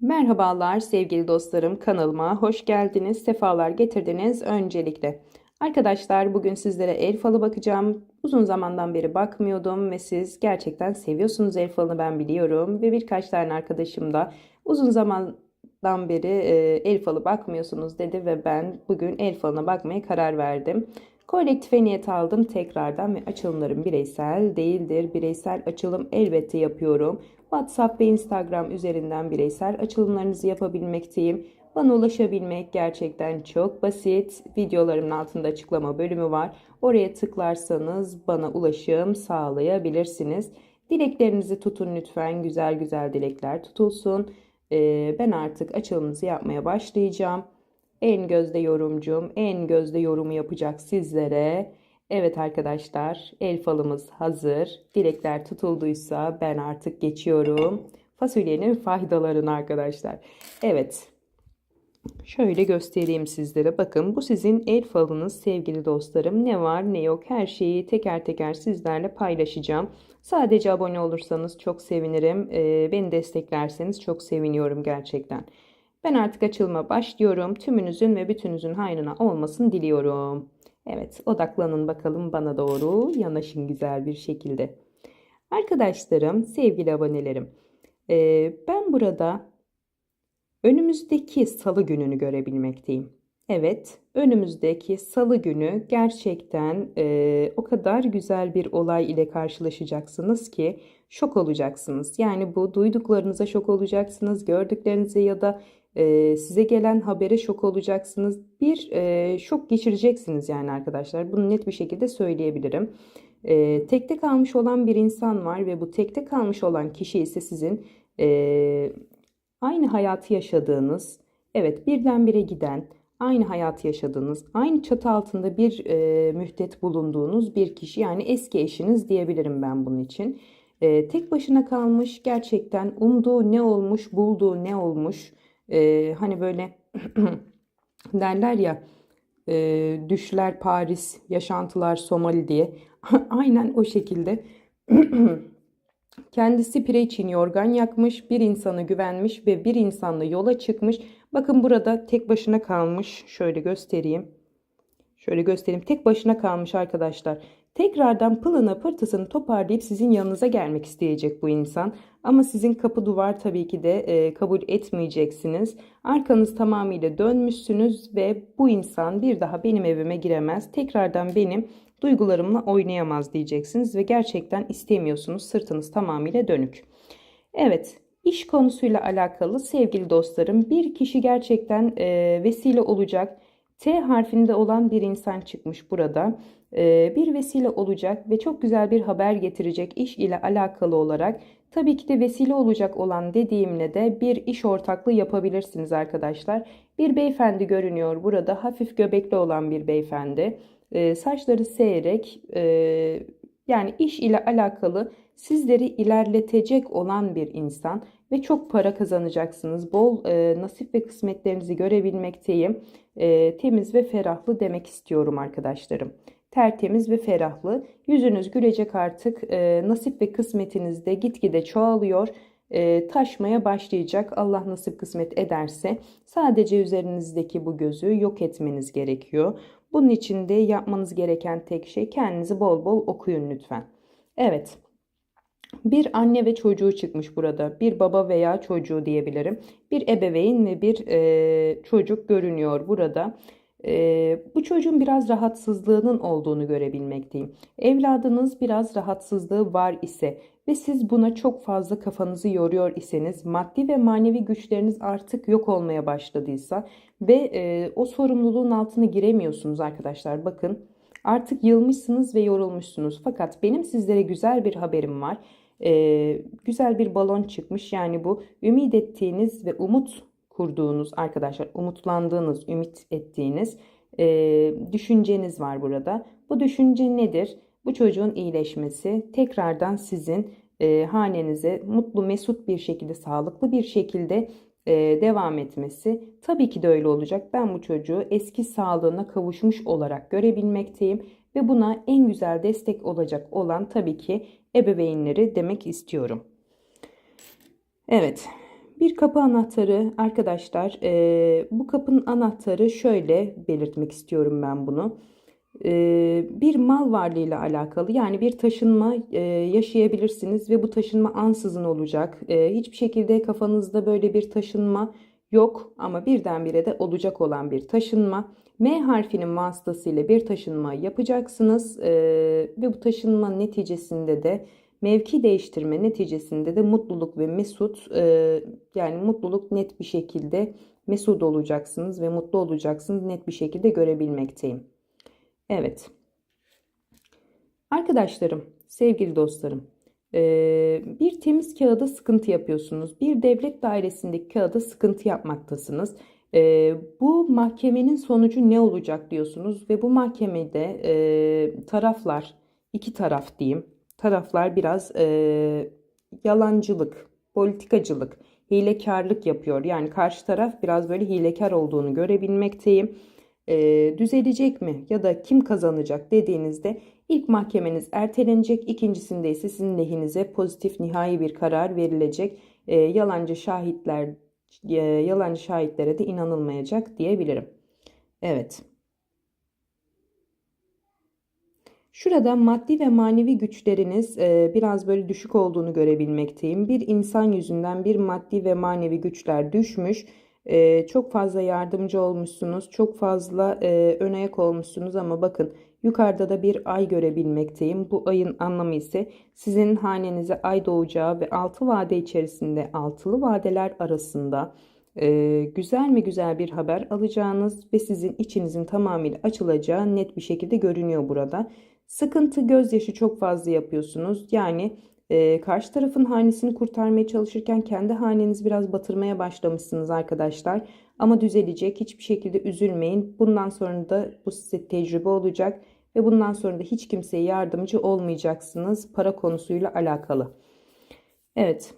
Merhabalar sevgili dostlarım kanalıma hoş geldiniz, sefalar getirdiniz öncelikle. Arkadaşlar bugün sizlere el falı bakacağım. Uzun zamandan beri bakmıyordum ve siz gerçekten seviyorsunuz el falını ben biliyorum. Ve birkaç tane arkadaşım da uzun zamandan beri e, el falı bakmıyorsunuz dedi ve ben bugün el falına bakmaya karar verdim. Kolektife niyet aldım tekrardan ve açılımlarım bireysel değildir. Bireysel açılım elbette yapıyorum. WhatsApp ve Instagram üzerinden bireysel açılımlarınızı yapabilmekteyim. Bana ulaşabilmek gerçekten çok basit. Videolarımın altında açıklama bölümü var. Oraya tıklarsanız bana ulaşım sağlayabilirsiniz. Dileklerinizi tutun lütfen. Güzel güzel dilekler tutulsun. Ee, ben artık açılımınızı yapmaya başlayacağım. En gözde yorumcum, en gözde yorumu yapacak sizlere. Evet arkadaşlar, el falımız hazır. Dilekler tutulduysa ben artık geçiyorum. Fasulyenin faydalarını arkadaşlar. Evet. Şöyle göstereyim sizlere. Bakın bu sizin el falınız sevgili dostlarım. Ne var ne yok her şeyi teker teker sizlerle paylaşacağım. Sadece abone olursanız çok sevinirim. Ee, beni desteklerseniz çok seviniyorum gerçekten. Ben artık açılma başlıyorum. Tümünüzün ve bütünüzün hayrına olmasını diliyorum. Evet, odaklanın bakalım bana doğru. Yanaşın güzel bir şekilde. Arkadaşlarım, sevgili abonelerim. e, ben burada önümüzdeki salı gününü görebilmekteyim. Evet, önümüzdeki salı günü gerçekten e, o kadar güzel bir olay ile karşılaşacaksınız ki şok olacaksınız. Yani bu duyduklarınıza şok olacaksınız, gördüklerinize ya da e, size gelen habere şok olacaksınız. Bir e, şok geçireceksiniz yani arkadaşlar. Bunu net bir şekilde söyleyebilirim. E, tekte kalmış olan bir insan var ve bu tekte kalmış olan kişi ise sizin aynı hayatı yaşadığınız, evet birdenbire giden, aynı hayatı yaşadığınız, aynı çatı altında bir e, müddet bulunduğunuz bir kişi yani eski eşiniz diyebilirim ben bunun için. Tek başına kalmış gerçekten umduğu ne olmuş, bulduğu ne olmuş. E, hani böyle derler ya e, düşler Paris, yaşantılar Somali diye. Aynen o şekilde. Kendisi pire için yorgan yakmış, bir insana güvenmiş ve bir insanla yola çıkmış. Bakın burada tek başına kalmış. Şöyle göstereyim. Şöyle göstereyim. Tek başına kalmış arkadaşlar. Tekrardan pılını pırtısını toparlayıp sizin yanınıza gelmek isteyecek bu insan. Ama sizin kapı duvar tabii ki de e, kabul etmeyeceksiniz. Arkanız tamamıyla dönmüşsünüz ve bu insan bir daha benim evime giremez. Tekrardan benim duygularımla oynayamaz diyeceksiniz ve gerçekten istemiyorsunuz. Sırtınız tamamıyla dönük. Evet, iş konusuyla alakalı sevgili dostlarım bir kişi gerçekten e, vesile olacak. T harfinde olan bir insan çıkmış burada. E, bir vesile olacak ve çok güzel bir haber getirecek iş ile alakalı olarak. Tabii ki de vesile olacak olan dediğimle de bir iş ortaklığı yapabilirsiniz arkadaşlar. Bir beyefendi görünüyor burada. Hafif göbekli olan bir beyefendi. E, saçları seyrek. E, yani iş ile alakalı sizleri ilerletecek olan bir insan ve çok para kazanacaksınız. Bol nasip ve kısmetlerinizi görebilmekteyim. Temiz ve ferahlı demek istiyorum arkadaşlarım. Tertemiz ve ferahlı. Yüzünüz gülecek artık. E, nasip ve kısmetiniz de gitgide çoğalıyor. E, taşmaya başlayacak. Allah nasip kısmet ederse sadece üzerinizdeki bu gözü yok etmeniz gerekiyor. Bunun için de yapmanız gereken tek şey kendinizi bol bol okuyun lütfen. Evet. Bir anne ve çocuğu çıkmış burada. Bir baba veya çocuğu diyebilirim. Bir ebeveyn ve bir e, çocuk görünüyor burada. E, bu çocuğun biraz rahatsızlığının olduğunu görebilmekteyim. Evladınız biraz rahatsızlığı var ise ve siz buna çok fazla kafanızı yoruyor iseniz, maddi ve manevi güçleriniz artık yok olmaya başladıysa ve e, o sorumluluğun altına giremiyorsunuz arkadaşlar. Bakın artık yılmışsınız ve yorulmuşsunuz. Fakat benim sizlere güzel bir haberim var. E, güzel bir balon çıkmış. Yani bu ümit ettiğiniz ve umut kurduğunuz arkadaşlar, umutlandığınız, ümit ettiğiniz e, düşünceniz var burada. Bu düşünce nedir? Bu çocuğun iyileşmesi tekrardan sizin e, hanenize mutlu, mesut bir şekilde, sağlıklı bir şekilde e, devam etmesi tabii ki de öyle olacak. Ben bu çocuğu eski sağlığına kavuşmuş olarak görebilmekteyim ve buna en güzel destek olacak olan tabii ki ebeveynleri demek istiyorum. Evet, Bir kapı anahtarı arkadaşlar e, bu kapının anahtarı şöyle belirtmek istiyorum ben bunu. E, bir mal varlığıyla alakalı yani bir taşınma e, yaşayabilirsiniz ve bu taşınma ansızın olacak. E, hiçbir şekilde kafanızda böyle bir taşınma yok ama birdenbire de olacak olan bir taşınma. M harfinin vasıtasıyla bir taşınma yapacaksınız e, ve bu taşınma neticesinde de Mevki değiştirme neticesinde de mutluluk ve mesut e, yani mutluluk net bir şekilde mesut olacaksınız ve mutlu olacaksınız net bir şekilde görebilmekteyim. Evet. Arkadaşlarım, sevgili dostlarım, e, bir temiz kağıda sıkıntı yapıyorsunuz. Bir devlet dairesindeki kağıda sıkıntı yapmaktasınız. E, bu mahkemenin sonucu ne olacak diyorsunuz ve bu mahkemede e, taraflar, iki taraf diyeyim, taraflar biraz e, yalancılık, politikacılık, hilekarlık yapıyor. Yani karşı taraf biraz böyle hilekar olduğunu görebilmekteyim. E, düzelecek mi ya da kim kazanacak dediğinizde ilk mahkemeniz ertelenecek, ikincisinde ise sizin lehinize pozitif nihai bir karar verilecek. E, yalancı şahitler e, yalancı şahitlere de inanılmayacak diyebilirim. Evet. Şurada maddi ve manevi güçleriniz e, biraz böyle düşük olduğunu görebilmekteyim. Bir insan yüzünden bir maddi ve manevi güçler düşmüş. E, çok fazla yardımcı olmuşsunuz. Çok fazla e, ön ayak olmuşsunuz ama bakın yukarıda da bir ay görebilmekteyim. Bu ayın anlamı ise sizin hanenize ay doğacağı ve altı vade içerisinde altılı vadeler arasında güzel mi güzel bir haber alacağınız ve sizin içinizin tamamıyla açılacağı net bir şekilde görünüyor burada. Sıkıntı gözyaşı çok fazla yapıyorsunuz. Yani e, karşı tarafın hanesini kurtarmaya çalışırken kendi hanenizi biraz batırmaya başlamışsınız arkadaşlar. Ama düzelecek. Hiçbir şekilde üzülmeyin. Bundan sonra da bu size tecrübe olacak. Ve bundan sonra da hiç kimseye yardımcı olmayacaksınız para konusuyla alakalı. Evet.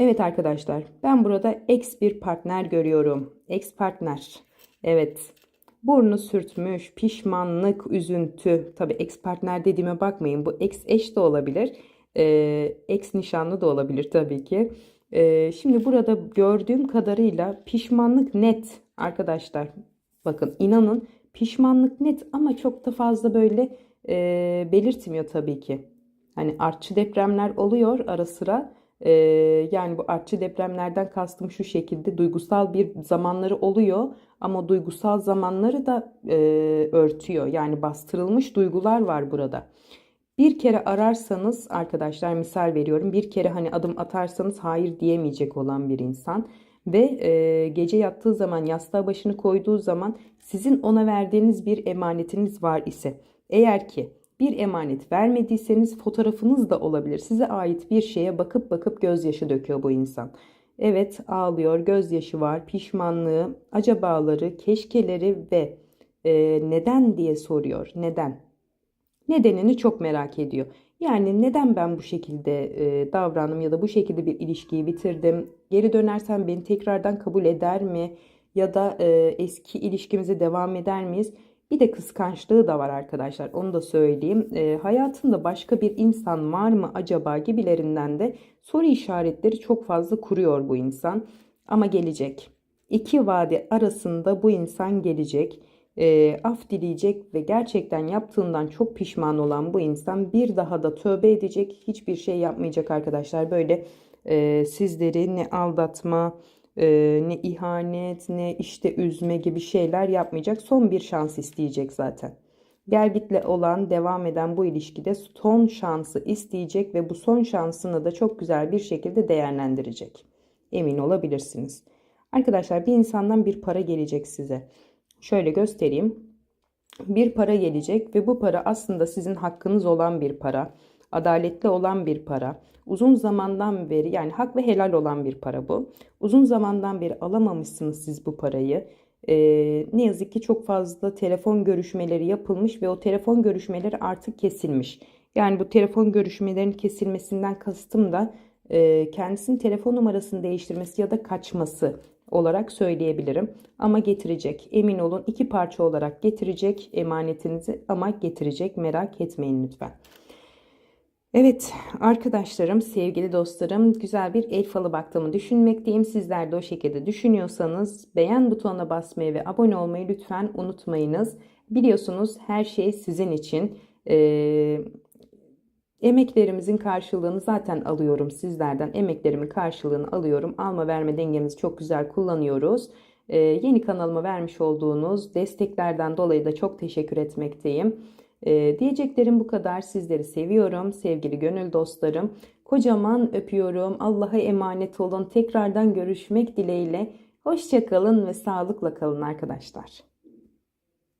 Evet arkadaşlar ben burada ex bir partner görüyorum. Ex partner. Evet Burnu sürtmüş, pişmanlık, üzüntü. Tabi ex partner dediğime bakmayın. Bu ex eş de olabilir. Ee, ex nişanlı da olabilir tabii ki. Ee, şimdi burada gördüğüm kadarıyla pişmanlık net arkadaşlar. Bakın inanın pişmanlık net ama çok da fazla böyle e, belirtmiyor tabii ki. Hani artçı depremler oluyor ara sıra. Ee, yani bu artçı depremlerden kastım şu şekilde duygusal bir zamanları oluyor ama duygusal zamanları da e, örtüyor. Yani bastırılmış duygular var burada. Bir kere ararsanız arkadaşlar misal veriyorum bir kere hani adım atarsanız hayır diyemeyecek olan bir insan ve e, gece yattığı zaman yastığa başını koyduğu zaman sizin ona verdiğiniz bir emanetiniz var ise eğer ki bir emanet vermediyseniz fotoğrafınız da olabilir. Size ait bir şeye bakıp bakıp gözyaşı döküyor bu insan. Evet ağlıyor, gözyaşı var, pişmanlığı, acabaları, keşkeleri ve e, neden diye soruyor. Neden? Nedenini çok merak ediyor. Yani neden ben bu şekilde e, davrandım ya da bu şekilde bir ilişkiyi bitirdim? Geri dönersem beni tekrardan kabul eder mi? Ya da e, eski ilişkimize devam eder miyiz? Bir de kıskançlığı da var arkadaşlar. Onu da söyleyeyim. E, hayatında başka bir insan var mı acaba gibilerinden de soru işaretleri çok fazla kuruyor bu insan. Ama gelecek. İki vade arasında bu insan gelecek. E, af dileyecek ve gerçekten yaptığından çok pişman olan bu insan bir daha da tövbe edecek. Hiçbir şey yapmayacak arkadaşlar. Böyle e, sizleri ne aldatma e, ne ihanet ne işte üzme gibi şeyler yapmayacak. Son bir şans isteyecek zaten. Gelgit'le olan devam eden bu ilişkide son şansı isteyecek ve bu son şansını da çok güzel bir şekilde değerlendirecek. Emin olabilirsiniz. Arkadaşlar bir insandan bir para gelecek size. Şöyle göstereyim. Bir para gelecek ve bu para aslında sizin hakkınız olan bir para adaletli olan bir para. Uzun zamandan beri yani hak ve helal olan bir para bu. Uzun zamandan beri alamamışsınız siz bu parayı. Ee, ne yazık ki çok fazla telefon görüşmeleri yapılmış ve o telefon görüşmeleri artık kesilmiş. Yani bu telefon görüşmelerin kesilmesinden kastım da e, kendisinin telefon numarasını değiştirmesi ya da kaçması olarak söyleyebilirim. Ama getirecek. Emin olun iki parça olarak getirecek emanetinizi ama getirecek. Merak etmeyin lütfen. Evet arkadaşlarım, sevgili dostlarım güzel bir el falı baktığımı düşünmekteyim. Sizler de o şekilde düşünüyorsanız beğen butonuna basmayı ve abone olmayı lütfen unutmayınız. Biliyorsunuz her şey sizin için. Ee, emeklerimizin karşılığını zaten alıyorum sizlerden. Emeklerimin karşılığını alıyorum. Alma verme dengemizi çok güzel kullanıyoruz. Ee, yeni kanalıma vermiş olduğunuz desteklerden dolayı da çok teşekkür etmekteyim. Ee, diyeceklerim bu kadar. Sizleri seviyorum sevgili gönül dostlarım. Kocaman öpüyorum. Allah'a emanet olun. Tekrardan görüşmek dileğiyle. Hoşçakalın ve sağlıkla kalın arkadaşlar.